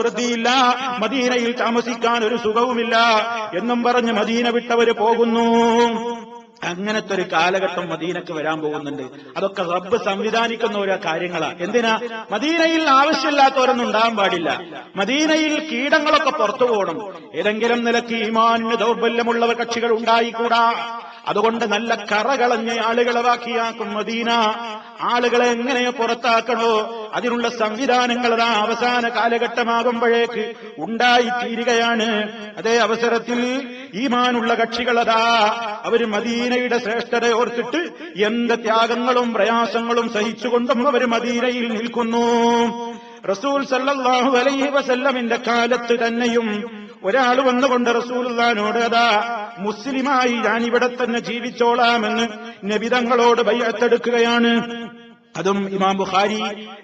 സമൃദ്ധിയില്ല മദീനയിൽ താമസിക്കാൻ ഒരു സുഖവുമില്ല എന്നും പറഞ്ഞ് മദീന വിട്ടവര് പോകുന്നു. അങ്ങനത്തെ ഒരു കാലഘട്ടം മദീനക്ക് വരാൻ പോകുന്നുണ്ട്. അതൊക്കെ റബ്ബ് സംവിധാനിക്കുന്ന ഓരോ കാര്യങ്ങളാണ് എന്തിനാ? മദീനയിൽ ആവശ്യമില്ലാത്തവരൊന്നും ഉണ്ടാകാൻ പാടില്ല. മദീനയിൽ കീടങ്ങളൊക്കെ പുറത്തു പോകണം. ഏതെങ്കിലും നിലയ്ക്ക് ഈമാനിന് ദൗർബല്യമുള്ളവർ കക്ഷികൾ ഉണ്ടായിക്കൂടാ. അതുകൊണ്ട് നല്ല കറകളഞ്ഞ ആളുകളെ ബാക്കിയാക്കും മദീന. ആളുകളെ എങ്ങനെ പുറത്താക്കണോ അതിനുള്ള സംവിധാനങ്ങൾ അതാ അവസാന കാലഘട്ടമാകുമ്പോഴേക്ക് ഉണ്ടായിത്തീരുകയാണ്. അതേ അവസരത്തിൽ ഈമാനുള്ള കക്ഷികളതാ അവർ മദീനയുടെ ശ്രേഷ്ഠത ഓർത്തിട്ട് എന്ത് ത്യാഗങ്ങളും പ്രയാസങ്ങളും സഹിച്ചുകൊണ്ടും അവർ മദീനയിൽ നിൽക്കുന്നു. റസൂൽ സല്ലാഹു അലൈഹി വസല്ലമിന്റെ കാലത്ത് തന്നെയും ഒരാൾ വന്നുകൊണ്ട് റസൂലുള്ളാനോട് അതാ മുസ്ലിമായി ഞാൻ ഇവിടെ തന്നെ ജീവിച്ചോളാമെന്ന് നബിതങ്ങളോട് ബയ്യത്തെടുക്കുകയാണ് അതും ഇമാം ബുഖാരി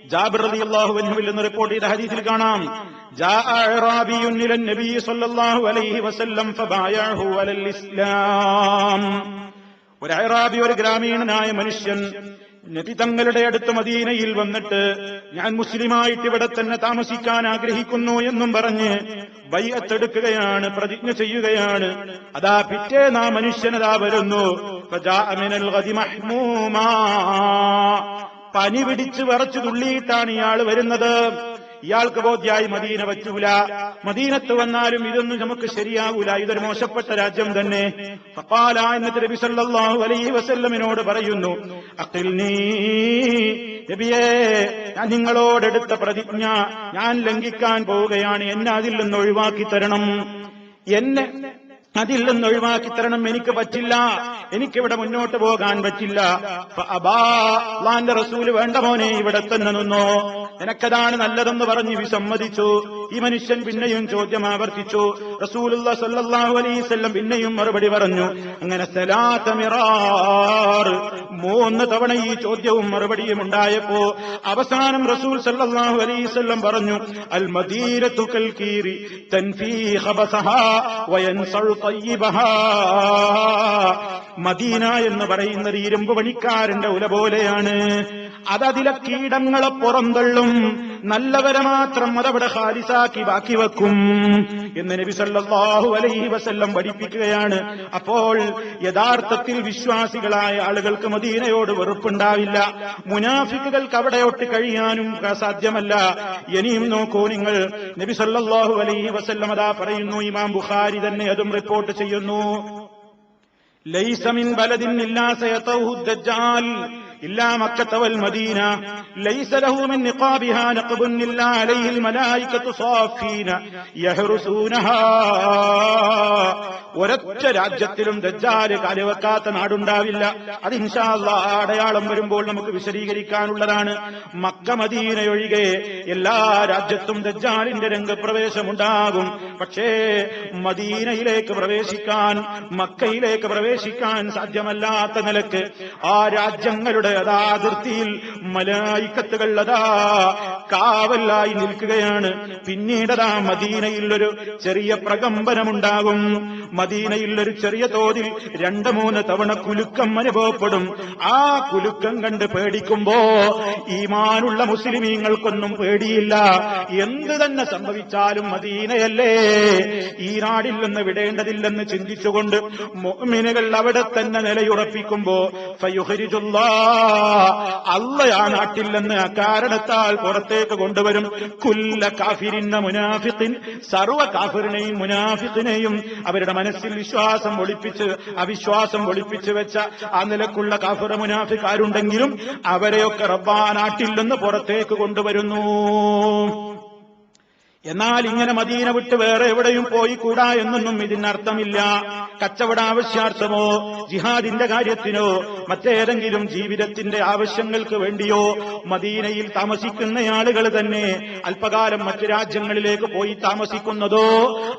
ജാബിർ റളിയല്ലാഹു അൻഹുവിൽ നിന്ന് റിപ്പോർട്ട് ചെയ്ത ഹദീസിൽ കാണാം. ജാഅ അഅറാബിയുൻ ഇലൻ നബി സല്ലല്ലാഹു അലൈഹി വസല്ലം ഫബായഹു അലൽ ഇസ്ലാം. ഒരു അറാബി ഒരു ഗ്രാമീണനായ മനുഷ്യൻ നബി തങ്ങളുടെ അടുത്ത് മദീനയിൽ വന്നിട്ട് ഞാൻ മുസ്ലിമായിട്ട് ഇവിടെ തന്നെ താമസിക്കാൻ ആഗ്രഹിക്കുന്നു എന്നും പറഞ്ഞ് ബയ്യത്തെടുക്കുകയാണ് പ്രതിജ്ഞ ചെയ്യുകയാണ്. അതാ നാ മനുഷ്യനതാ വരുന്നു. പനി പിടിച്ച് വിറച്ചു തുള്ളിയിട്ടാണ് ഇയാൾ വരുന്നത്. ഇയാൾക്ക് ബോധ്യായി മദീന പറ്റൂല മദീനത്ത് വന്നാലും ഇതൊന്നും നമുക്ക് ശരിയാവൂല. ഇതൊരു മോശപ്പെട്ട രാജ്യം തന്നെ. ഫഖാല എന്നിട്ട് നബി സല്ലല്ലാഹു അലൈഹി വസല്ലമിനോട് പറയുന്നു അഖിൽ നീ നബിയേ ഞാൻ നിങ്ങളോടെടുത്ത പ്രതിജ്ഞ ഞാൻ ലംഘിക്കാൻ പോവുകയാണ്. എന്നെ അതിൽ നിന്ന് ഒഴിവാക്കി തരണം. എന്നെ അതിൽ നിന്ന് ഒഴിവാക്കി തരണം. എനിക്ക് പറ്റില്ല. എനിക്കിവിടെ മുന്നോട്ട് പോകാൻ പറ്റില്ല. അബാന്റെ റസൂൽ വേണ്ട മോനെ ഇവിടെ തന്നെ നിന്നോ. നിനക്കതാണ് നല്ലതെന്ന് പറഞ്ഞ് വിസമ്മതിച്ചു. ഈ മനുഷ്യൻ പിന്നെയും ചോദ്യം ആവർത്തിച്ചു റസൂലുള്ള അലൈസ്വല്ലം പിന്നെയും മറുപടി പറഞ്ഞു. അങ്ങനെ മൂന്ന് തവണ ഈ ചോദ്യവും മറുപടിയും ഉണ്ടായപ്പോ അവസാനം റസൂൽ സല്ലാഹു അലൈഹി വസല്ലം പറഞ്ഞു അൽ മദീനത്തു കൽ കീരി തൻഫീ മദീന എന്ന് പറയുന്ന ഇരുമ്പ് പണിക്കാരന്റെ ഉല പോലെയാണ്. അതതിലെ കീടങ്ങളെ പുറന്തള്ളും. നല്ലവരെ മാത്രം അതവിടെ ഹാലിസാക്കി ബാക്കി വെക്കും എന്ന് നബി സല്ലാഹു അലൈഹി വസല്ലം പഠിപ്പിക്കുകയാണ്. അപ്പോൾ യഥാർത്ഥത്തിൽ വിശ്വാസികളായ ആളുകൾക്ക് മദീനയോട് വെറുപ്പുണ്ടാവില്ല. മുനാഫിക്കുകൾക്ക് അവിടെയൊട്ട് കഴിയാനും സാധ്യമല്ല. ഇനിയും നോക്കൂ നിങ്ങൾ. നബി സല്ലാഹു അലൈഹി വസല്ലം അതാ പറയുന്നു ഇമാം ബുഖാരി തന്നെ അതും റിപ്പോർട്ട് ചെയ്യുന്നു. ലൈസമിൻ ബലദിൻ ഇല്ലാ സയതൗഹു ദജ്ജാൽ. إلا مكة والمدينة ليس له من نقابها نقب إلا عليه الملائكة صافين يحرسونها ഒരൊറ്റ രാജ്യത്തിലും ദജ്ജാല് കാലുവെക്കാത്ത നാടുണ്ടാവില്ല അത് ഇൻഷാല്ല അടയാളം വരുമ്പോൾ നമുക്ക് വിശദീകരിക്കാനുള്ളതാണ് മക്ക മദീനയൊഴികെ എല്ലാ രാജ്യത്തും ദജ്ജാലിന്റെ രംഗപ്രവേശമുണ്ടാകും പക്ഷേ മദീനയിലേക്ക് പ്രവേശിക്കാൻ മക്കയിലേക്ക് പ്രവേശിക്കാൻ സാധ്യമല്ലാത്ത നിലക്ക് ആ രാജ്യങ്ങളുടെ അതാ അതിർത്തിയിൽ മലായിക്കത്തുകൾ അതാ കാവലായി നിൽക്കുകയാണ്. പിന്നീടതാ മദീനയിൽ ഒരു ചെറിയ പ്രകമ്പനമുണ്ടാകും. മദീനയിൽ ഒരു ചെറിയ തോതിൽ രണ്ട് മൂന്ന് തവണ കുലുക്കം അനുഭവപ്പെടും. ആ കുലുക്കം കണ്ട് പേടിക്കുമ്പോ ഈമാനുള്ള മുസ്ലിമീങ്ങൾക്കൊന്നും പേടിയില്ല. എന്ത് തന്നെ സംഭവിച്ചാലും മദീനയല്ലേ? ഈ നാടിൽ നിന്ന് വിടേണ്ടതില്ലെന്ന് ചിന്തിച്ചുകൊണ്ട് മുഅ്മിനുകൾ അവിടെ തന്നെ നിലയുറപ്പിക്കുമ്പോ ഫയുഹരിജുല്ലാ അല്ല ആ നാട്ടിൽ പുറത്തേക്ക് കൊണ്ടുവരും. കുല്ല കാഫിരിന്ന മുനാഫിത്തിൻ സർവ കാഫിറിനെയും മുനാഫിത്തിനെയും അവരുടെ മനസ്സിൽ വിശ്വാസം ഒളിപ്പിച്ച് അവിശ്വാസം ഒളിപ്പിച്ച് വെച്ച ആ നിലക്കുള്ള കാഫിറ മുനാഫിക്കാരുണ്ടെങ്കിലും അവരെയൊക്കെ റബ്ബാ നാട്ടിൽ നിന്ന് പുറത്തേക്ക് കൊണ്ടുവരുന്നു. എന്നാൽ ഇങ്ങനെ മദീന വിട്ട് വേറെ എവിടെയും പോയി കൂടാ എന്നൊന്നും ഇതിനർത്ഥമില്ല. കച്ചവട ആവശ്യാർത്ഥമോ ജിഹാദിന്റെ കാര്യത്തിനോ മറ്റേതെങ്കിലും ജീവിതത്തിന്റെ ആവശ്യങ്ങൾക്ക് വേണ്ടിയോ മദീനയിൽ താമസിക്കുന്ന ആളുകൾ തന്നെ അല്പകാലം മറ്റു രാജ്യങ്ങളിലേക്ക് പോയി താമസിക്കുന്നതോ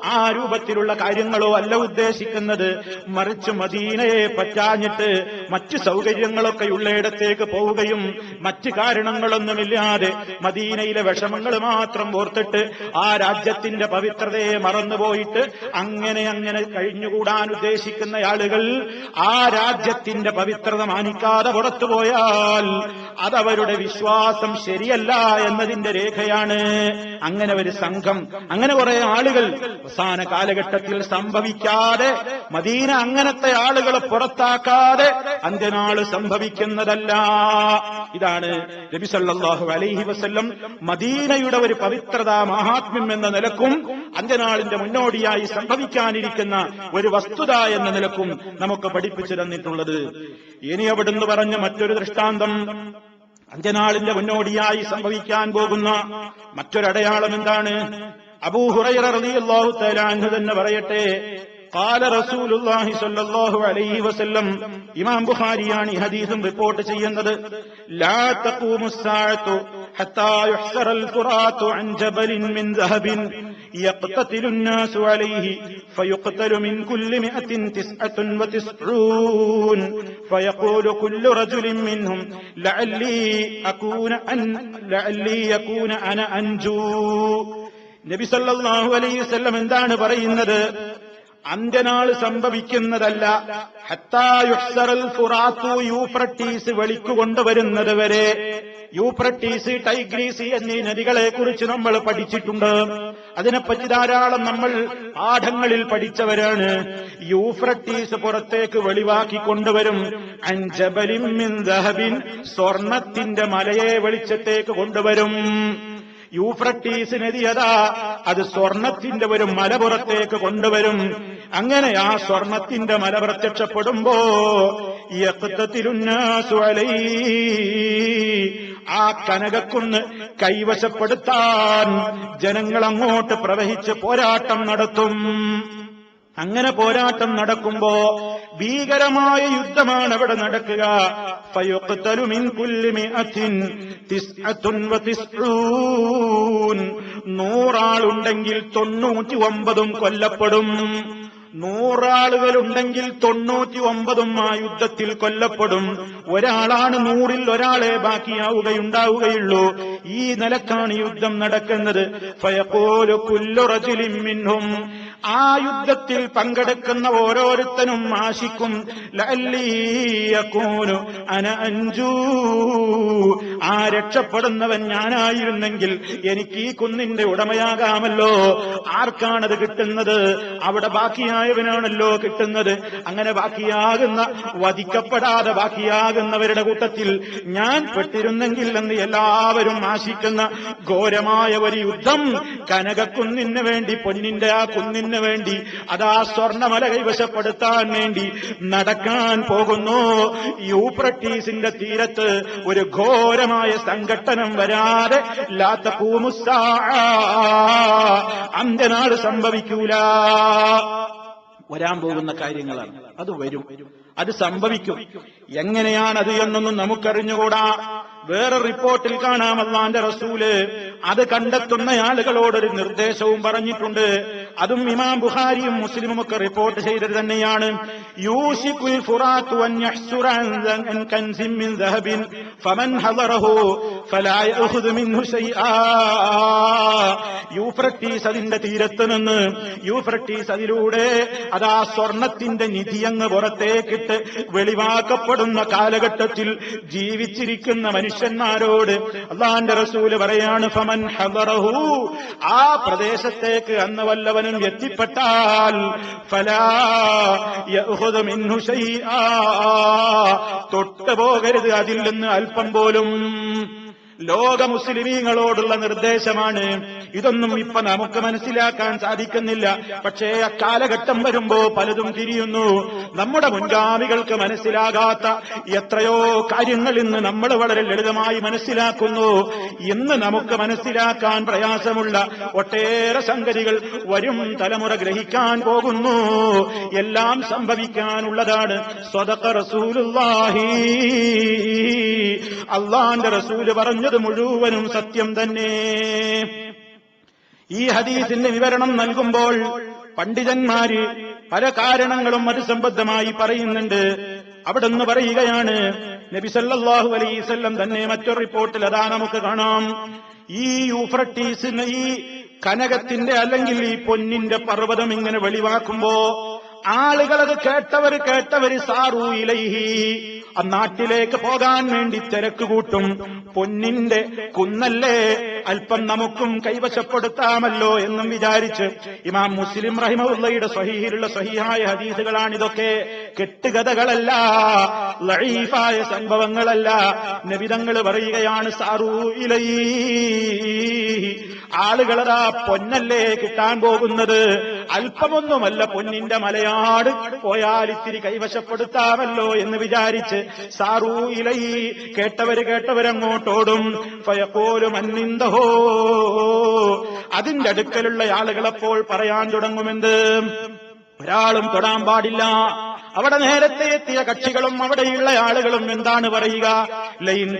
ആ രൂപത്തിലുള്ള കാര്യങ്ങളോ അല്ല ഉദ്ദേശിക്കുന്നത്. മറിച്ച് മദീനയെ പറ്റാഞ്ഞിട്ട് മറ്റ് സൗകര്യങ്ങളൊക്കെ ഉള്ളയിടത്തേക്ക് പോവുകയും മറ്റ് കാരണങ്ങളൊന്നുമില്ലാതെ മദീനയിലെ വിഷമങ്ങൾ മാത്രം ഓർത്തിട്ട് ആ രാജ്യത്തിന്റെ പവിത്രതയെ മറന്നുപോയിട്ട് അങ്ങനെ അങ്ങനെ കഴിഞ്ഞുകൂടാൻ ഉദ്ദേശിക്കുന്ന ആളുകൾ ആ രാജ്യത്തിന്റെ പവിത്രത മാനിക്കാതെ പുറത്തുപോയാൽ അതവരുടെ വിശ്വാസം ശരിയല്ല എന്നതിന്റെ രേഖയാണ്. അങ്ങനെ ഒരു സംഘം അങ്ങനെ കുറെ ആളുകൾ അവസാന കാലഘട്ടത്തിൽ സംഭവിക്കാതെ മദീന അങ്ങനത്തെ ആളുകളെ പുറത്താക്കാതെ അന്ത്യനാൾ സംഭവിക്കുന്നതല്ല. ഇതാണ് നബി സല്ലല്ലാഹു അലൈഹി വസ്ല്ലം മദീനയുടെ ഒരു പവിത്രത മഹാത്മ്യം എന്ന നിലക്കും അന്ത്യനാളിന്റെ മുന്നോടിയായി സംഭവിക്കാനിരിക്കുന്ന ഒരു വസ്തുത എന്ന നിലക്കും നമുക്ക് പഠിപ്പിച്ചു തന്നിട്ടുള്ളത് ഇനി അവിടുന്ന് പറഞ്ഞ മറ്റൊരു ദൃഷ്ടാന്തം അന്ത്യനാളിന്റെ മുന്നോടിയായി സംഭവിക്കാൻ പോകുന്ന മറ്റൊരടയാളം എന്താണ് അബൂഹുറൈറ റളിയല്ലാഹു തആല അൻഹു തന്നെ പറയട്ടെ قال رسول الله صلى الله عليه وسلم ഇമാം ബുഖാരിയാണ് ഈ ഹദീസും റിപ്പോർട്ട് ചെയ്യുന്നത് لا تقوم الساعة حتى يحسر الفرات عن جبل من ذهب يقتتل الناس عليه فيقتل من كل مئة تسعة وتسعون فيقول كل رجل منهم لعلي أكون أن لعلي يكون أنا أنجو നബി സല്ലല്ലാഹു അലൈഹി വസല്ലം എന്താണ് പറയുന്നത് അന്ത്യനാൾ സംഭവിക്കുന്നതല്ല. ഫുറാത്തു യൂഫ്രട്ടീസ് വെളിക്കുകൊണ്ടുവരുന്നത് വരെ. യൂഫ്രട്ടീസ് ടൈഗ്രീസ് എന്നീ നദികളെ കുറിച്ച് നമ്മൾ പഠിച്ചിട്ടുണ്ട്. അതിനെപ്പറ്റി ധാരാളം നമ്മൾ പാഠങ്ങളിൽ പഠിച്ചവരാണ്. യൂഫ്രട്ടീസ് പുറത്തേക്ക് വെളിവാക്കി കൊണ്ടുവരും. അഞ്ചബലിൻ സ്വർണത്തിന്റെ മലയെ വെളിച്ചത്തേക്ക് കൊണ്ടുവരും. യൂഫ്രട്ടീസ് നദിയതാ അത് സ്വർണത്തിന്റെ ഒരു മലപുറത്തേക്ക് കൊണ്ടുവരും. അങ്ങനെ ആ സ്വർണത്തിന്റെ മല പ്രത്യക്ഷപ്പെടുമ്പോ ആ കനകക്കുന്ന് കൈവശപ്പെടുത്താൻ ജനങ്ങൾ അങ്ങോട്ട് പ്രവഹിച്ച് പോരാട്ടം നടത്തും. അങ്ങനെ പോരാട്ടം നടക്കുമ്പോ ഭീകരമായ യുദ്ധമാണ് അവിടെ നടക്കുക. നൂറാളുണ്ടെങ്കിൽ തൊണ്ണൂറ്റി ഒമ്പതും കൊല്ലപ്പെടും. നൂറാളുകളുണ്ടെങ്കിൽ തൊണ്ണൂറ്റി ഒമ്പതും ആ യുദ്ധത്തിൽ കൊല്ലപ്പെടും. ഒരാളാണ് നൂറിൽ ഒരാളെ ബാക്കിയാവുകയുണ്ടാവുകയുള്ളൂ. ഈ നിലക്കാണ് യുദ്ധം നടക്കുന്നത്. ഫയഖൂലു കുല്ലു റജുലിൻ മിൻഹും. ആ യുദ്ധത്തിൽ പങ്കെടുക്കുന്ന ഓരോരുത്തനും ആശിക്കും ലഅല്ലീയകൂനു അന അഞ്ചൂ ആ രക്ഷപ്പെടുന്നവൻ ഞാനായിരുന്നെങ്കിൽ എനിക്ക് ഈ കുന്നിന്റെ ഉടമയാകാമല്ലോ. ആർക്കാണത് കിട്ടുന്നത്? അവിടെ ബാക്കിയായവനാണല്ലോ കിട്ടുന്നത്. അങ്ങനെ ബാക്കിയാകുന്ന വധിക്കപ്പെടാതെ ബാക്കിയാകുന്നവരുടെ കൂട്ടത്തിൽ ഞാൻ പെട്ടിരുന്നെങ്കിൽ എന്ന് എല്ലാവരും ആശിക്കുന്ന ഘോരമായ ഒരു യുദ്ധം കനകക്കുന്നിന് വേണ്ടി പൊന്നിന്റെ ആ വേണ്ടി അതാ സ്വർണമല കൈവശപ്പെടുത്താൻ വേണ്ടി നടക്കാൻ പോകുന്നു. യൂപ്രട്ടീസിന്റെ തീരത്ത് ഒരു ഘോരമായ സംഘട്ടനം വരാതെ ലാത്ത പൂമുസാ അന്ത്യനാട് സംഭവിക്കൂല. വരാൻ പോകുന്ന കാര്യങ്ങളാണ്. അത് വരും. അത് സംഭവിക്കും. എങ്ങനെയാണ് അത് എന്നൊന്നും നമുക്കറിഞ്ഞുകൂടാ. വേറെ റിപ്പോർട്ടിൽ കാണാം. റസൂൽ അത് കണ്ടെത്തുന്ന ആളുകളോടൊരു നിർദ്ദേശവും പറഞ്ഞിട്ടുണ്ട്. അതും ഇമാം ബുഖാരിയും മുസ്ലിമും ഒക്കെ റിപ്പോർട്ട് ചെയ്തത് തന്നെയാണ്. മിൻ ഫമൻ ഫലാ മിൻഹു യൂഫ്രട്ടീസ് അതിന്റെ തീരത്ത് നിന്ന് യൂഫ്രട്ടീസ് അതിലൂടെ അതാ സ്വർണത്തിന്റെ നിധി അങ്ങ് പുറത്തേക്കിട്ട് വെളിവാക്കപ്പെടുന്ന കാലഘട്ടത്തിൽ ജീവിച്ചിരിക്കുന്ന മനുഷ്യന്മാരോട് അള്ളാന്റെ റസൂൽ പറയാണ് ഫമൻ ഹദറഹു. ആ പ്രദേശത്തേക്ക് അന്ന് വല്ലവനും എത്തിപ്പെട്ടാൽ തൊട്ടുപോകരുത് അതിൽ നിന്ന് അല്പം പോലും. ലോക മുസ്ലിമീങ്ങളോടുള്ള നിർദ്ദേശമാണ്. ഇതൊന്നും ഇപ്പൊ നമുക്ക് മനസ്സിലാക്കാൻ സാധിക്കുന്നില്ല. പക്ഷേ അക്കാലഘട്ടം വരുമ്പോ പലതും തിരിയുന്നു. നമ്മുടെ മുൻഗാമികൾക്ക് മനസ്സിലാകാത്ത എത്രയോ കാര്യങ്ങൾ ഇന്ന് നമ്മൾ വളരെ ലളിതമായി മനസ്സിലാക്കുന്നു. ഇന്ന് നമുക്ക് മനസ്സിലാക്കാൻ പ്രയാസമുള്ള ഒട്ടേറെ സംഗതികൾ വരും തലമുറ ഗ്രഹിക്കാൻ പോകുന്നു. എല്ലാം സംഭവിക്കാനുള്ളതാണ് സ്വതക്ക റസൂലുള്ളാഹി. അള്ളാന്റെ റസൂൽ പറഞ്ഞത് മുഴുവനും സത്യം തന്നെ. ഈ ഹദീസിന്റെ വിവരണം നൽകുമ്പോൾ പണ്ഡിതന്മാര് പല കാരണങ്ങളും അത് സംബന്ധമായി പറയുന്നുണ്ട്. നിന്ന് പറയുകയാണ് നബിസല്ലാഹു അലൈവല്ലം തന്നെ മറ്റൊരു റിപ്പോർട്ടിൽ അതാ നമുക്ക് കാണാം. ഈ യൂഫ്രട്ടീസിന് ഈ കനകത്തിന്റെ അല്ലെങ്കിൽ ഈ പൊന്നിന്റെ പർവതം ഇങ്ങനെ വെളിവാക്കുമ്പോ ആളുകളത് കേട്ടവര് കേട്ടവര് സാറൂ ഇലൈഹി. നാട്ടിലേക്ക് പോകാൻ വേണ്ടി തിരക്ക് കൂട്ടും. പൊന്നിന്റെ കുന്നല്ലേ അല്പം നമുക്കും കൈവശപ്പെടുത്താമല്ലോ എന്നും വിചാരിച്ച് ഇമാം മുസ്ലിം റഹിമുള്ളയുടെ സഹീഹിലുള്ള സഹിഹായ ഹദീസുകളാണിതൊക്കെ. കെട്ടുകഥകളല്ല ലൈഫായ സംഭവങ്ങളല്ല. നബിതങ്ങൾ പറയുകയാണ് സാറൂ ഇലൈ ആളുകളതാ പൊന്നല്ലേ കിട്ടാൻ പോകുന്നത്. അല്പമൊന്നുമല്ല പൊന്നിന്റെ മലയാട് പോയാൽ ഇത്തിരി കൈവശപ്പെടുത്താമല്ലോ എന്ന് വിചാരിച്ച് സാറൂ ഇലൈ. കേട്ടവര് കേട്ടവരങ്ങോട്ടോടും. ഫയപ്പോലും അന്നിന്തഹോ അതിന്റെ അടുക്കലുള്ള ആളുകളപ്പോൾ പറയാൻ തുടങ്ങുമെന്ത്? ഒരാളും തൊടാൻ പാടില്ല. അവിടെ നേരത്തെ എത്തിയ കക്ഷികളും അവിടെയുള്ള ആളുകളും എന്താണ് പറയുക? ലൈൻ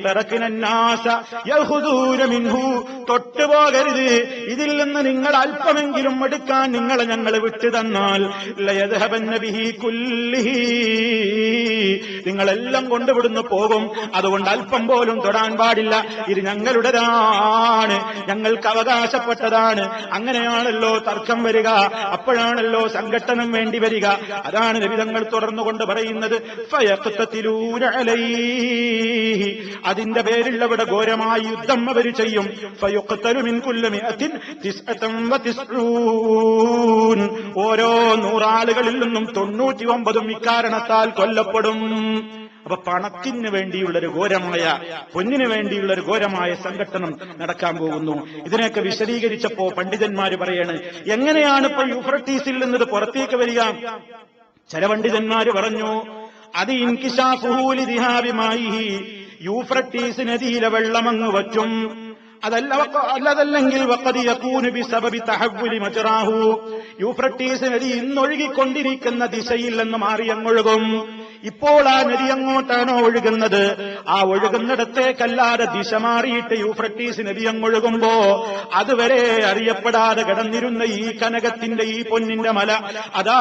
യഹുദൂരമിൻഹു തൊട്ടുപോകരുത് ഇതിൽ നിന്ന് നിങ്ങൾ അല്പമെങ്കിലും എടുക്കാൻ നിങ്ങളെ ഞങ്ങൾ വിട്ടു തന്നാൽ നിങ്ങളെല്ലാം കൊണ്ടുവിടുന്നു പോകും. അതുകൊണ്ട് അല്പം പോലും തൊടാൻ പാടില്ല. ഇത് ഞങ്ങളുടേതാണ്. ഞങ്ങൾക്ക് അവകാശപ്പെട്ടതാണ്. അങ്ങനെയാണല്ലോ തർക്കം വരിക. അപ്പോഴാണല്ലോ സംഘട്ടനം വേണ്ടി വരിക. അതാണ് ലഭിതങ്ങൾ തുടർന്നുകൊണ്ട് പറയുന്നത്. അതിന്റെ പേരിൽ അവിടെ ഘോരമായ യുദ്ധം അവർ ചെയ്യും. ഓരോ നൂറാളുകളിൽ നിന്നും തൊണ്ണൂറ്റി ഒമ്പതും ഇക്കാരണത്താൽ കൊല്ലപ്പെടും അപ്പൊ പണത്തിന് വേണ്ടിയുള്ളൊരു ഘോരമായ പൊന്നിന് വേണ്ടിയുള്ളൊരു ഘോരമായ സംഘട്ടനം നടക്കാൻ പോകുന്നു ഇതിനെയൊക്കെ വിശദീകരിച്ചപ്പോ പണ്ഡിതന്മാര് പറയാണ് എങ്ങനെയാണ് ഇപ്പൊ യുഫ്രട്ടീസിൽ നിന്നത് പുറത്തേക്ക് വരിക ചില പണ്ഡിതന്മാര് പറഞ്ഞു അത് ഇൻകിഷാഫുഹൂലി ദിഹാബിമായി യൂഫ്രട്ടീസ് നദിയിലെ വെള്ളമങ്ങ് വറ്റും. അതല്ല അല്ലതല്ലെങ്കിൽ യൂഫ്രട്ടീസ് നദി ഇന്നൊഴുകിക്കൊണ്ടിരിക്കുന്ന ദിശയിൽ നിന്ന് മാറി അങ്ങൊഴുകും. ഇപ്പോൾ ആ നദി അങ്ങോട്ടാണോ ഒഴുകുന്നത്. ആ ഒഴുകുന്നിടത്തേക്കല്ലാതെ ദിശ മാറിയിട്ട് യൂഫ്രട്ടീസ് നദി അങ്ങൊഴുകുമ്പോ അതുവരെ അറിയപ്പെടാതെ കിടന്നിരുന്ന ഈ കനകത്തിന്റെ ഈ പൊന്നിന്റെ മല അതാ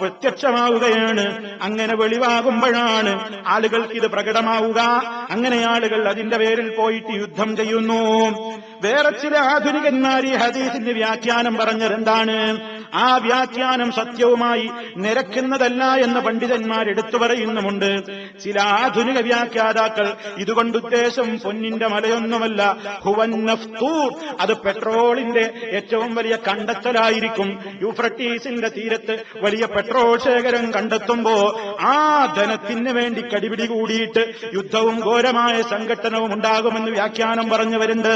പ്രത്യക്ഷമാവുകയാണ്. അങ്ങനെ വെളിവാകുമ്പോഴാണ് ആളുകൾക്ക് ഇത് പ്രകടമാവുക. അങ്ങനെ ആളുകൾ അതിന്റെ പേരിൽ പോയിട്ട് യുദ്ധം ചെയ്യുന്നു. വേറെ ചില ആധുനികന്മാർ ഈ ഹദീസിന്റെ വ്യാഖ്യാനം പറഞ്ഞത് എന്താണ്? ആ വ്യാഖ്യാനം സത്യവുമായി നിരക്കുന്നതല്ല എന്ന് പണ്ഡിതന്മാർ എടുത്തു പറയുന്നുമുണ്ട് ചില ആധുനിക വ്യാഖ്യാതാക്കൾ ഇതുകൊണ്ട് ഉദ്ദേശം പൊന്നിന്റെ മലയൊന്നുമല്ല. ഹുവൻ നഫ്തൂർ അത് പെട്രോളിന്റെ ഏറ്റവും വലിയ കണ്ടെത്തലായിരിക്കും. യൂഫ്രട്ടീസിന്റെ തീരത്ത് വലിയ പെട്രോൾ ശേഖരം കണ്ടെത്തുമ്പോ ആ ധനത്തിന് വേണ്ടി കടിപിടി കൂടിയിട്ട് യുദ്ധവും ഘോരമായ സംഘട്ടനവും ഉണ്ടാകുമെന്ന് വ്യാഖ്യാനം പറഞ്ഞവരുണ്ട്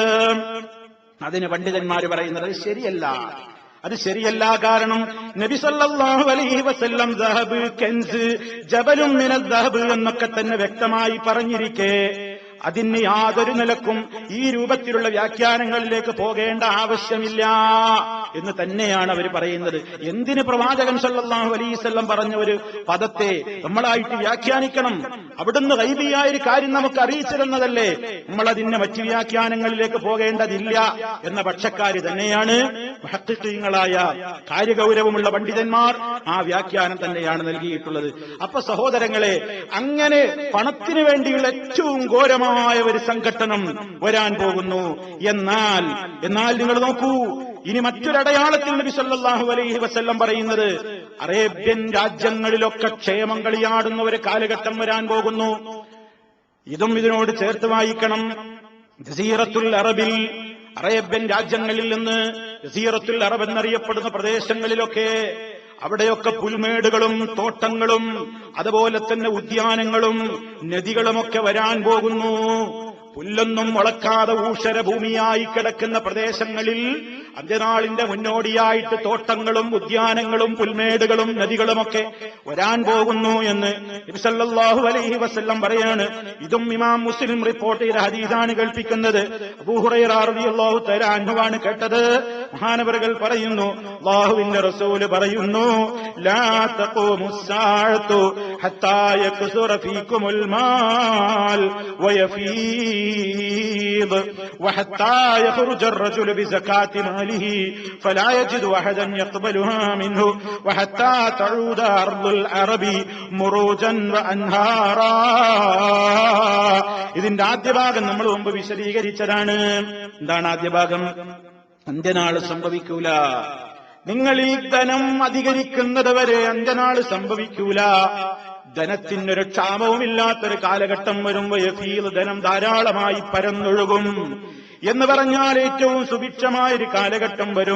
അതിന് പണ്ഡിതന്മാർ പറയുന്നത് ശരിയല്ല. അത് ശരിയല്ല കാരണം നബി സല്ലല്ലാഹു അലൈഹി വസല്ലം ദഹബ് കെൻസ് ജബലും മിനൽ ദഹബ് എന്നൊക്കെ തന്നെ വ്യക്തമായി പറഞ്ഞിരിക്കെ. അതിന് യാതൊരു നിലക്കും ഈ രൂപത്തിലുള്ള വ്യാഖ്യാനങ്ങളിലേക്ക് പോകേണ്ട ആവശ്യമില്ല. എന്ന് തന്നെയാണ് അവർ പറയുന്നത്. എന്തിന് പ്രവാചകൻ സല്ലല്ലാഹു അലൈവല്ലം പറഞ്ഞ ഒരു പദത്തെ നമ്മളായിട്ട് വ്യാഖ്യാനിക്കണം? അവിടുന്ന് ഗൈബിയായ ഒരു കാര്യം നമുക്ക് അറിയിച്ചിരുന്നതല്ലേ? നമ്മൾ അതിന്റെ മറ്റു വ്യാഖ്യാനങ്ങളിലേക്ക് പോകേണ്ടതില്ല എന്ന പക്ഷക്കാര് തന്നെയാണ് ഭക്തിങ്ങളായ കാര്യഗൗരവമുള്ള പണ്ഡിതന്മാർ ആ വ്യാഖ്യാനം തന്നെയാണ് നൽകിയിട്ടുള്ളത്. അപ്പൊ സഹോദരങ്ങളെ അങ്ങനെ പണത്തിന് വേണ്ടിയുള്ള ഏറ്റവും ഘോരമായ ഒരു സംഘട്ടനം വരാൻ പോകുന്നു. എന്നാൽ എന്നാൽ നിങ്ങൾ നോക്കൂ ഇനി മറ്റൊരടയാളത്തിൽ നബി സല്ലാഹു അലൈഹി വസ്ല്ലം പറയുന്നത് അറേബ്യൻ രാജ്യങ്ങളിലൊക്കെ ക്ഷേമം കളിയാടുന്ന ഒരു കാലഘട്ടം വരാൻ പോകുന്നു. ഇതും ഇതിനോട് ചേർത്ത് വായിക്കണം. ജസീറത്തുൽ അറബിൽ അറേബ്യൻ രാജ്യങ്ങളിൽ നിന്ന് ജസീറത്തുൽ അറബ് എന്നറിയപ്പെടുന്ന പ്രദേശങ്ങളിലൊക്കെ അവിടെയൊക്കെ പുൽമേടുകളും തോട്ടങ്ങളും അതുപോലെ തന്നെ ഉദ്യാനങ്ങളും നദികളുമൊക്കെ വരാൻ പോകുന്നു. പുല്ലൊന്നും മുളക്കാതെ ഊഷര ഭൂമിയായി കിടക്കുന്ന പ്രദേശങ്ങളിൽ അന്ത്യനാളിന്റെ മുന്നോടിയായിട്ട് തോട്ടങ്ങളും ഉദ്യാനങ്ങളും പുൽമേടുകളും നദികളുമൊക്കെ വരാൻ പോകുന്നു എന്ന് നബി സല്ലല്ലാഹു അലൈഹി വസല്ലം പറയാണ്. ഇതും ഇമാം മുസ്ലിം റിപ്പോർട്ട് ചെയ്ത ഹദീസാണ് കേൾപ്പിക്കുന്നത്. അബൂ ഹുറൈറ റളിയല്ലാഹു തആല അൻഹുവാണ് കേട്ടത്. മഹാനവറുകൾ പറയുന്നു ബാഹുവിന്റെ റസൂൽ പറയുന്നു ലാ തഖൂമു الساعة حتى يكثر فيكم المال ويفيض وحتى يخرج الرجل بزكاة ماله فلا يجد أحدا يقبلها منه وحتى تعود أرض العرب مروجا وأنهارا ഇതിന്റെ ആദ്യ ഭാഗം നമ്മൾ മുമ്പ് വിശദീകരിച്ചതാണ് എന്താണ് ആദ്യ ഭാഗം അന്ത്യനാള് സംഭവിക്കൂല നിങ്ങൾ ഈ ധനം അധികരിക്കുന്നത് വരെ അന്ത്യനാള് സംഭവിക്കൂല ധനത്തിനൊരു ക്ഷാമവുമില്ലാത്തൊരു കാലഘട്ടം വരുമ്പോൾ ധനം ധാരാളമായി പരന്നൊഴുകും എന്ന് പറഞ്ഞാൽ ഏറ്റവും സുഭിക്ഷമായൊരു കാലഘട്ടം വരും.